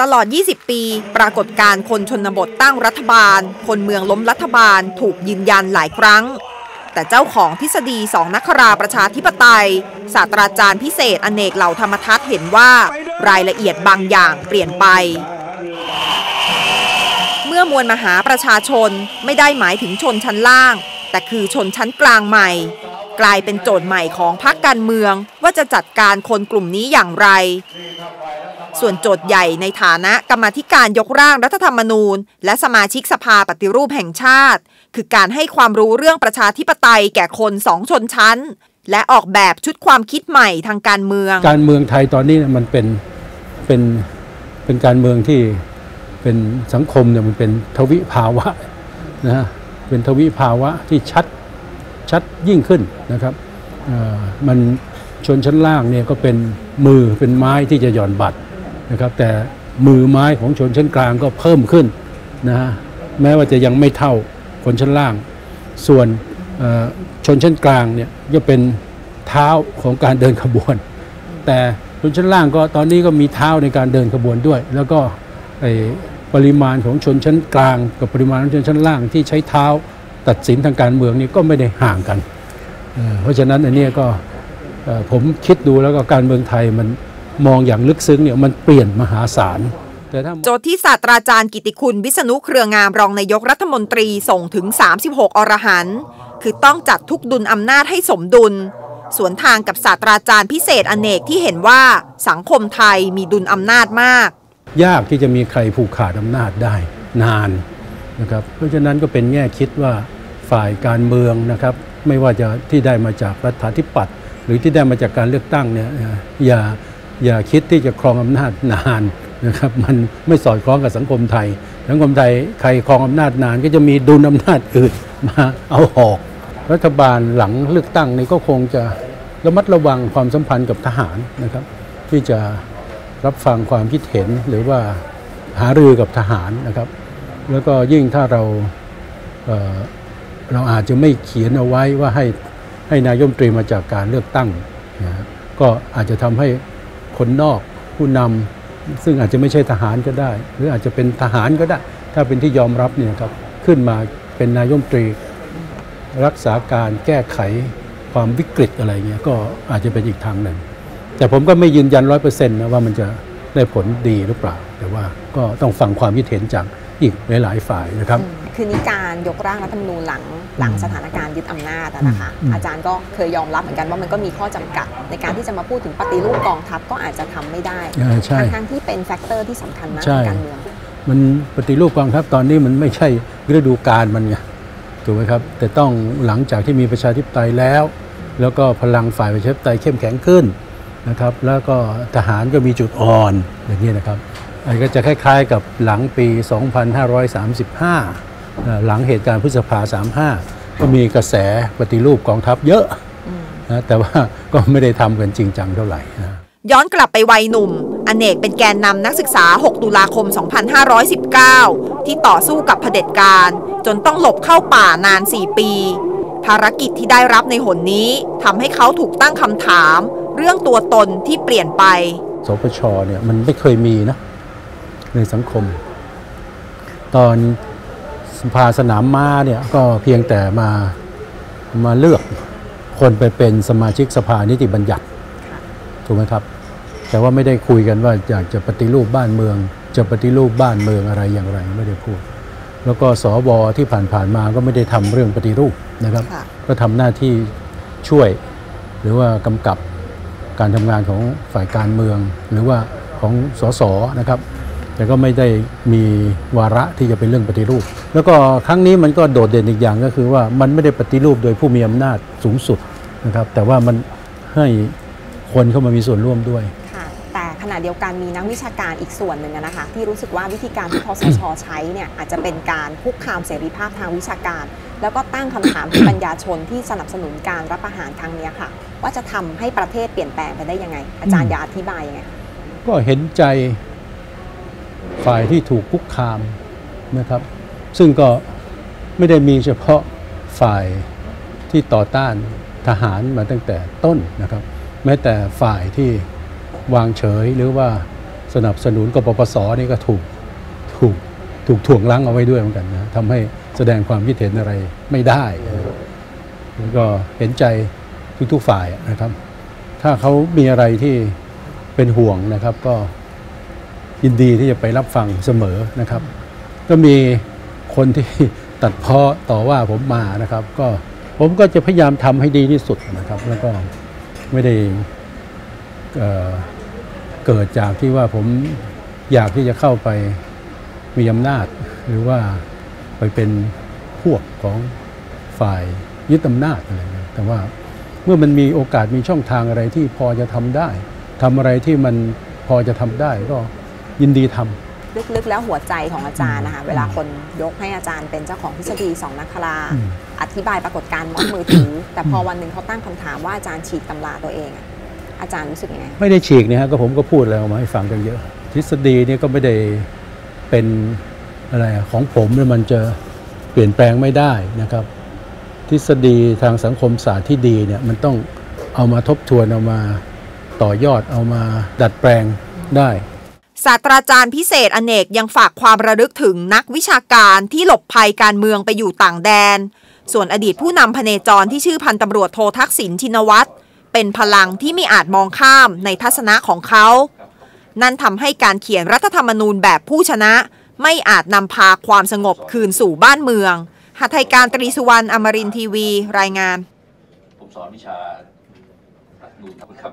ตลอด 20 ปี ปรากฏการ์คนชนบทตั้งรัฐบาล คนเมืองล้มรัฐบาลถูกยืนยันหลายครั้ง แต่เจ้าของทฤษฎีสองนักราประชาธิปไตย ศาสตราจารย์พิเศษอเนกเหล่าธรรมทัศน์เห็นว่ารายละเอียดบางอย่างเปลี่ยนไป เมื่อมวลมหาประชาชนไม่ได้หมายถึงชนชั้นล่าง แต่คือชนชั้นกลางใหม่ กลายเป็นโจทย์ใหม่ของพรรคการเมืองว่าจะจัดการคนกลุ่มนี้อย่างไร ส่วนโจทย์ใหญ่ในฐานะกรรมธิการยกร่างรัฐธรรมนูญ และสมาชิกสภาปฏิรูปแห่งชาติ คือการให้ความรู้เรื่องประชาธิปไตยแก่คนสองชนชั้น และออกแบบชุดความคิดใหม่ทางการเมือง การเมืองไทยตอนนี้มันเป็นเป็นเป็นการเมืองที่เป็นสังคมเนี่ยมันเป็นทวิภาวะนะฮะเป็นทวิภาวะที่ชัดชัดยิ่งขึ้นนะครับมันชนชั้นล่างเนี่ยก็เป็นมือเป็นไม้ที่จะหย่อนบัตร นะครับแต่มือไม้ของชนชั้นกลางก็เพิ่มขึ้นนะฮะแม้ว่าจะยังไม่เท่าคนชั้นล่าง ส่วนชนชั้นกลางเนี่ยจะเป็นเท้าของการเดินขบวน แต่ชนชั้นล่างก็ตอนนี้ก็มีเท้าในการเดินขบวนด้วย แล้วก็ปริมาณของชนชั้นกลาง กับปริมาณของชนชั้นล่างที่ใช้เท้าตัดสินทางการเมืองนี่ก็ไม่ได้ห่างกัน เพราะฉะนั้นอันนี้ก็ผมคิดดูแล้วก็การเมืองไทยมัน มองอย่างลึกซึ้งเนี่ยมันเปลี่ยนมหาศาลแต่ถ้าโจทย์ที่ศาสตราจารย์กิติคุณวิษณุเครืองามรองนายกรัฐมนตรีส่งถึง 36 อรหันต์คือต้องจัดทุกดุลอำนาจให้สมดุล สวนทางกับศาสตราจารย์พิเศษอเนกที่เห็นว่าสังคมไทยมีดุลอำนาจมาก ยากที่จะมีใครผูกขาดอำนาจได้นานนะครับเพราะฉะนั้นก็เป็นแง่คิดว่าฝ่ายการเมืองนะครับ ไม่ว่าจะที่ได้มาจากรัฐาธิปัตย์หรือที่ได้มาจากการเลือกตั้งเนี่ยเอ่ออย่า อย่าคิดที่จะครองอำนาจนานนะครับมันไม่สอดคล้องกับสังคมไทย สังคมไทยใครครองอำนาจนานก็จะมีดุลอำนาจอื่นมาเอาออก รัฐบาลหลังเลือกตั้งนี่ก็คงจะระมัดระวังความสัมพันธ์กับทหารนะครับ ที่จะรับฟังความคิดเห็นหรือว่าหารือกับทหารนะครับ แล้วก็ยิ่งถ้าเราเเราอาจจะไม่เขียนเอาไว้ว่าให้ให้นายมตรีมาจากการเลือกตั้งนะก็อาจจะทำให้ คนนอกผู้นำซึ่งอาจจะไม่ใช่ทหารก็ได้ หรืออาจจะเป็นทหารก็ได้ ถ้าเป็นที่ยอมรับเนี่ยครับขึ้นมาเป็นนายมตรีรักษาการแก้ไขความวิกฤตอะไรเงี้ยก็อาจจะเป็นอีกทางหนึ่ง แต่ผมก็ไม่ยืนยันร้อยเปอร์เซ็นต์นะว่ามันจะได้ผลดีหรือเปล่า แต่ว่าก็ต้องฟังความคิดเห็นจากอีกหลายๆฝ่ายนะครับ คือนี้การยกร่างรัฐธรรมนูญหลังหลังสถานการณ์ยึดอำนาจอะนะคะอืมอาจารย์ก็เคยยอมรับเหมือนกันว่ามันก็มีข้อจำกัด ในการที่จะมาพูดถึงปฏิรูปกองทัพก็อาจจะทำไม่ได้เออใช่ทั้งๆที่เป็นแฟกเตอร์ที่สำคัญมากใช่ในการเมืองมันปฏิรูปกองทัพตอนนี้มันไม่ใช่ฤดูกาลมันไงถูกไหมครับ แต่ต้องหลังจากที่มีประชาธิปไตยแล้ว แล้วก็พลังฝ่ายประชาธิปไตยเข้มแข็งขึ้นนะครับ แล้วก็ทหารก็มีจุดอ่อนอย่างนี้นะครับอันนก็จะคล้ายๆกับหลังปี 2535เอ่อ หลังเหตุการณ์พฤษภา 35 ก็มีกระแสปฏิรูปกองทัพเยอะนะแต่ว่าก็ไม่ได้ทำกันจริงจังเท่าไหร่นะย้อนกลับไปวัยหนุ่ม อเนกเป็นแกนนำนักศึกษา 6 ตุลาคม 2519 ที่ต่อสู้กับเผด็จการ จนต้องหลบเข้าป่านาน 4 ปี ภารกิจที่ได้รับในหนนี้ทำให้เขาถูกตั้งคำถาม เรื่องตัวตนที่เปลี่ยนไป สปชเนี่ยมันไม่เคยมีนะในสังคม ตอน สภาสนามม้าเนี่ยก็เพียงแต่มามาเลือกคนไปเป็นสมาชิกสภานิติบัญญัติถูกไหมครับ แต่ว่าไม่ได้คุยกันว่าอยากจะปฏิรูปบ้านเมือง จะปฏิรูปบ้านเมืองอะไรอย่างไรไม่ได้พูด แล้วก็สวที่ผ่านๆมาก็ไม่ได้ทำเรื่องปฏิรูปนะครับค่ะก็ทำหน้าที่ช่วย หรือว่ากำกับการทำงานของฝ่ายการเมือง หรือว่าของสสนะครับ แต่ก็ไม่ได้มีวาระที่จะเป็นเรื่องปฏิรูป แล้วก็ครั้งนี้มันก็โดดเด่นอีกอย่างก็คือว่ามันไม่ได้ปฏิรูปโดยผู้มีอำนาจสูงสุดนะครับแต่ว่ามันให้คนเข้ามามีส่วนร่วมด้วยค่ะแต่ขณะเดียวกันมีนักวิชาการอีกส่วนหนึ่งอะนะคะ ที่รู้สึกว่าวิธีการที่คอสชใช้เนี่ยอาจจะเป็นการคุกคามเสรีภาพทางวิชาการ แล้วก็ตั้งคำถามถึงปัญญาชนที่สนับสนุนการรับประหารครั้งเนี้ยค่ะ ว่าจะทำให้ประเทศเปลี่ยนแปลงไปได้ยังไง อาจารย์อยากอธิบายยังไงก็เห็นใจ ฝ่ายที่ถูกคุกคามนะครับ ซึ่งก็ไม่ได้มีเฉพาะฝ่ายที่ต่อต้านทหารมาตั้งแต่ต้นนะครับ แม้แต่ฝ่ายที่วางเฉยหรือว่าสนับสนุนกปปสนี่ก็ถูกถูกถูกถ่วงล้างเอาไว้ด้วยเหมือนกันนะทำให้แสดงความคิดเห็นอะไรไม่ได้นะครับแล้วก็เห็นใจทุกๆฝ่ายนะครับ ถ้าเขามีอะไรที่เป็นห่วงนะครับก็ ยินดีที่จะไปรับฟังเสมอนะครับ ก็มีคนที่ตัดเพ้อต่อว่าผมมานะครับ ก็ผมก็จะพยายามทำให้ดีที่สุดนะครับ แล้วก็ไม่ได้เเกิดจากที่ว่าผมอยากที่จะเข้าไปมีอำนาจ หรือว่าไปเป็นพวกของฝ่ายยึดอำนาจอะไรนะแต่ว่าเมื่อมันมีโอกาสมีช่องทางอะไรที่พอจะทำได้ทำอะไรที่มันพอจะทำได้ก็ ยินดีทำลึกๆแล้วหัวใจของอาจารย์นะคะเวลาคนยกให้อาจารย์เป็นเจ้าของทฤษฎีสองนักคราอืมอธิบายปรากฏการณ์ม็อบมือถือ แต่พอวันหนึ่งเขาตั้งคำถามว่าอาจารย์ฉีกตำราตัวเองอะอาจารย์รู้สึกยังไงไม่ได้ฉีกเนี่ยฮะก็ผมก็พูดแล้วมาให้ฟังกันเยอะ ทฤษฎีเนี่ยก็ไม่ได้เป็นอะไรอะของผมเนี่ยมันจะเปลี่ยนแปลงไม่ได้นะครับ ทฤษฎีทางสังคมศาสตร์ที่ดีเนี่ยมันต้องเอามาทบทวนเอามาต่อยอดเอามาดัดแปลงได้ ศาสตราจารย์พิเศษอเนกยังฝากความระลึกถึงนักวิชาการที่หลบภัยการเมืองไปอยู่ต่างแดน ส่วนอดีตผู้นำพเนจรที่ชื่อพันตำรวจโททักษิณชินวัตรเป็นพลังที่ไม่อาจมองข้ามในทัศนะของเขา นั่นทำให้การเขียนรัฐธรรมนูญแบบผู้ชนะ ไม่อาจนำพาความสงบคืนสู่บ้านเมืองหัตถยการตรีสุวรรณอมรินทีวี รายงาน ผมสอนวิชารัฐธรรมนูญครับ